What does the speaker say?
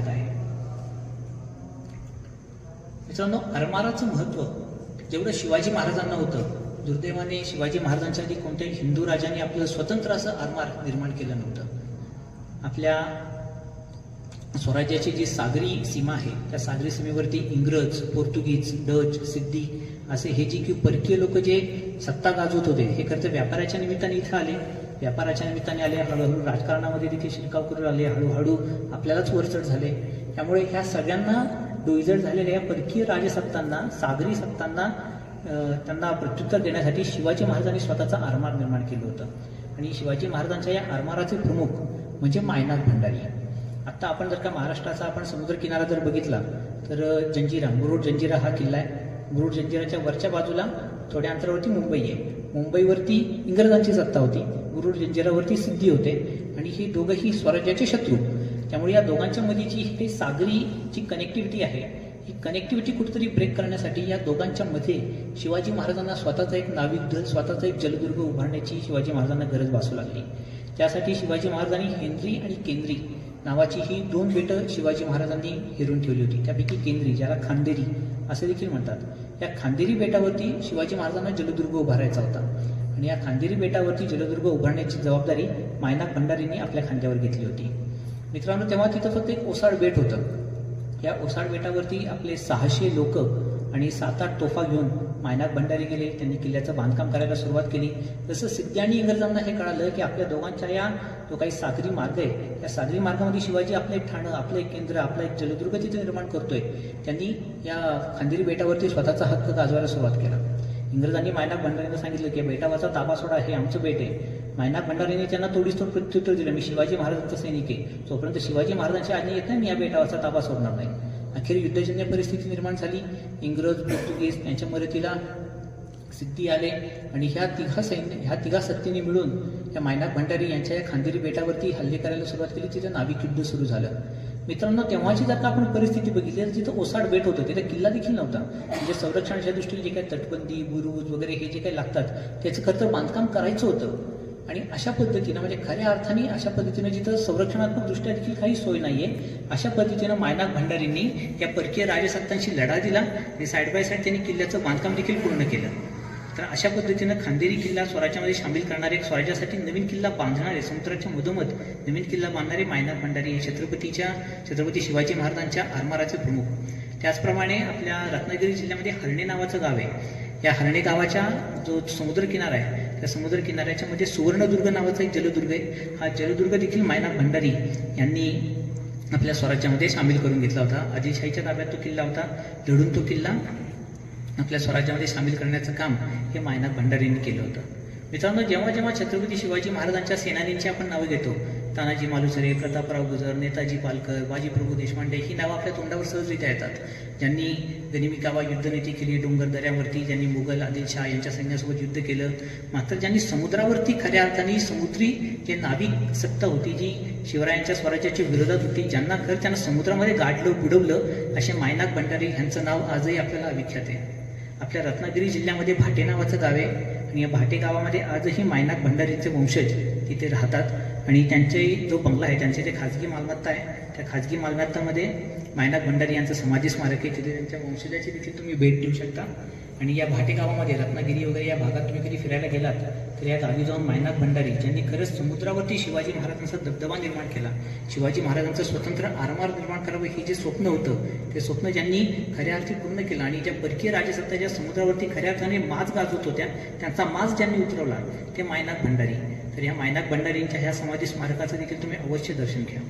आहे. मित्रांनो आरमाराचं महत्त्व जेवढं शिवाजी महाराजांना होतं दुर्दैवाने शिवाजी महाराजांच्या आधी कोणत्याही हिंदू राजाने आपलं स्वतंत्र असं आरमार निर्माण केलं नव्हतं. आपल्या स्वराज्याची जी सागरी सीमा आहे त्या सागरी सीमेवरती इंग्रज पोर्तुगीज डच सिद्धी असे हे जी की परकीय लोक जे सत्ता गाजवत होते हे खरं व्यापाराच्या निमित्ताने इथं आले. व्यापाराच्या निमित्ताने आले हळूहळू राजकारणामध्ये देखील शिरकाव करू आले हळूहळू आपल्यालाच वरचढ झाले. त्यामुळे ह्या सगळ्यांना डोईजड झालेल्या या परकीय राजसत्तांना सागरी सत्तांना त्यांना प्रत्युत्तर देण्यासाठी शिवाजी महाराजांनी स्वतःचा आरमार निर्माण केलं होतं. आणि शिवाजी महाराजांच्या या आरमाराचे प्रमुख म्हणजे मायनाथ भंडारी. आत्ता आपण जर का महाराष्ट्राचा आपण समुद्रकिनारा जर बघितला तर जंजिरा मुरुड जंजिरा हा किल्ला आहे. मुरुड जंजिराच्या वरच्या बाजूला थोड्या अंतरावरती मुंबई आहे. मुंबईवरती इंग्रजांची सत्ता होती. गुरुड जंजिरावरती सिद्धी होते. आणि हे दोघंही स्वराज्याचे शत्रू. त्यामुळे या दोघांच्या मधीची ही सागरी जी कनेक्टिव्हिटी आहे ही कनेक्टिव्हिटी कुठेतरी ब्रेक करण्यासाठी या दोघांच्या मध्ये शिवाजी महाराजांना स्वतःचा एक नाविक दल स्वतःचा एक जलदुर्ग उभारण्याची शिवाजी महाराजांना गरज भासू लागली. त्यासाठी शिवाजी महाराजांनी हेनरी आणि केंद्री नावाची ही दोन बेटं शिवाजी महाराजांनी हिरून ठेवली होती. त्यापैकी केंद्री ज्याला खांदेरी असे देखील म्हणतात. या खांदेरी बेटावरती शिवाजी महाराजांना जलदुर्ग उभारायचा होता. आणि या खांदेरी बेटावरती जलदुर्ग उभारण्याची जबाबदारी मायना भंडारींनी आपल्या खांद्यावर घेतली होती. मित्रांनो तेव्हा तिथं फक्त एक ओसाड बेट होतं. या ओसाड बेटावरती आपले सहाशे लोक आणि सात आठ तोफा घेऊन मायनाक भंडारी गेले. त्यांनी किल्ल्याचं बांधकाम करायला सुरुवात केली. जसं सिद्धी आणि इंग्रजांना हे कळालं की आपल्या दोघांच्या या जो काही सागरी मार्ग आहे. त्या सागरी मार्गामध्ये शिवाजी आपलं एक ठाणं आपलं एक केंद्र आपलं एक जलदुर्ग तिथे निर्माण करतोय. त्यांनी या खांदेरी बेटावरती स्वतःचा हक्क गाजवायला सुरुवात केला. इंग्रजांनी मायनाक भंडारींना सांगितलं की बेटावरचा ताबा सोडा हे आमचं बेट आहे. मायनाक भंडारीने त्यांना तोडीस तोड प्रत्युत्तर दिलं. मी शिवाजी महाराजांचा सैनिक आहे. जोपर्यंत शिवाजी महाराजांची आज्ञा येत नाही मी या बेटावरचा ताबा सोडणार नाही. अखेर युद्धजन्य परिस्थिती निर्माण झाली. इंग्रज पोर्तुगीज यांच्या मदतीला सिद्धी आले आणि ह्या तिघा सैन्य ह्या तिघा सत्तेने मिळून या मायनाक भंडारी यांच्या या खांदेरी बेटावरती हल्ले करायला सुरुवात केली. तिथे नाविक युद्ध सुरू झालं. मित्रांनो तेव्हाची जर का आपण परिस्थिती बघितली तर तिथं ओसाड बेट होतं तिथे किल्ला देखील नव्हता. म्हणजे संरक्षणाच्या दृष्टीने जे काही तटबंदी बुरुज वगैरे हे जे काही लागतात त्याचं खरं तर बांधकाम करायचं होतं. आणि अशा पद्धतीनं म्हणजे खऱ्या अर्थाने अशा पद्धतीनं जिथं संरक्षणात्मक दृष्ट्या देखील काही सोय नाही आहे अशा पद्धतीनं मायनाक भंडारींनी या परकीय राजसत्तांशी लढा दिला आणि साईड बाय साईड त्यांनी किल्ल्याचं बांधकाम देखील पूर्ण केलं. तर अशा पद्धतीनं खांदेरी किल्ला स्वराज्यामध्ये सामील करणारे स्वराज्यासाठी नवीन किल्ला बांधणारे समुद्राच्या मधोमध नवीन किल्ला बांधणारे मायनाक भंडारी हे छत्रपतीच्या छत्रपती शिवाजी महाराजांच्या आरमाराचे प्रमुख. त्याचप्रमाणे आपल्या रत्नागिरी जिल्ह्यामध्ये हरणे नावाचं गाव आहे. या हरणे गावाच्या जो समुद्र किनारा आहे त्या समुद्र किनाऱ्याच्या मध्ये सुवर्णदुर्ग नावाचा एक जलदुर्ग आहे. हा जलदुर्ग देखील मायना भंडारी यांनी आपल्या स्वराज्यामध्ये सामील करून घेतला होता. आदिलशाहीच्या ताब्यात तो किल्ला होता. लढून तो किल्ला आपल्या स्वराज्यामध्ये सामील करण्याचं काम हे मायनाथ भंडारींनी केलं होतं. मित्रांनो जेव्हा जेव्हा छत्रपती शिवाजी महाराजांच्या सेनानींची आपण नावं घेतो तानाजी मालुसरे प्रतापराव गुजर नेताजी पालकर बाजीप्रभू देशपांडे ही नावं आपल्या तोंडावर सहजरित्या येतात. ज्यांनी गनिमी कावा युद्धनीती केली डोंगर दऱ्यावरती ज्यांनी मुघल आदिलशाह यांच्या सैन्यासोबत युद्ध केलं मात्र ज्यांनी समुद्रावरती खऱ्या अर्थाने समुद्री जे नाविक सत्ता होती जी शिवरायांच्या स्वराज्याच्या विरोधात होती ज्यांना खरं त्यांना समुद्रामध्ये गाठलं बुडवलं असे मायनाक भंडारी यांचं नाव आजही आपल्याला विख्यात आहे. आपल्या रत्नागिरी जिल्ह्यामध्ये भाटे नावाचं गाव आहे आणि या भाटे गावामध्ये आजही मायनाक भंडारीचे वंशज तिथे राहतात. आणि त्यांचे जो बंगला आहे त्यांचे जे खाजगी मालमत्ता आहे त्या खाजगी मालमत्तामध्ये मायनाथ भंडारी यांचं समाधी स्मारक आहे तिथे त्यांच्या वंशजाची देखील तुम्ही भेट देऊ शकता. आणि या भाटे गावामध्ये रत्नागिरी वगैरे या भागात तुम्ही कधी फिरायला गेलात तर या गावी जाऊन मायनाथ भंडारी ज्यांनी खरंच समुद्रावरती शिवाजी महाराजांचा दबदबा निर्माण केला शिवाजी महाराजांचं स्वतंत्र आरमार निर्माण करावं हे जे स्वप्न होतं ते स्वप्न ज्यांनी खऱ्या अर्थी पूर्ण केलं आणि ज्या परकीय राजसत्ता ज्या समुद्रावरती खऱ्या अर्थाने माज गाजवत होत्या त्यांचा माज ज्यांनी उतरवला ते मायनाक भंडारी. तर या मायनाथ भंडारींच्या ह्या समाधी स्मारकाचं देखील तुम्ही अवश्य दर्शन घ्या.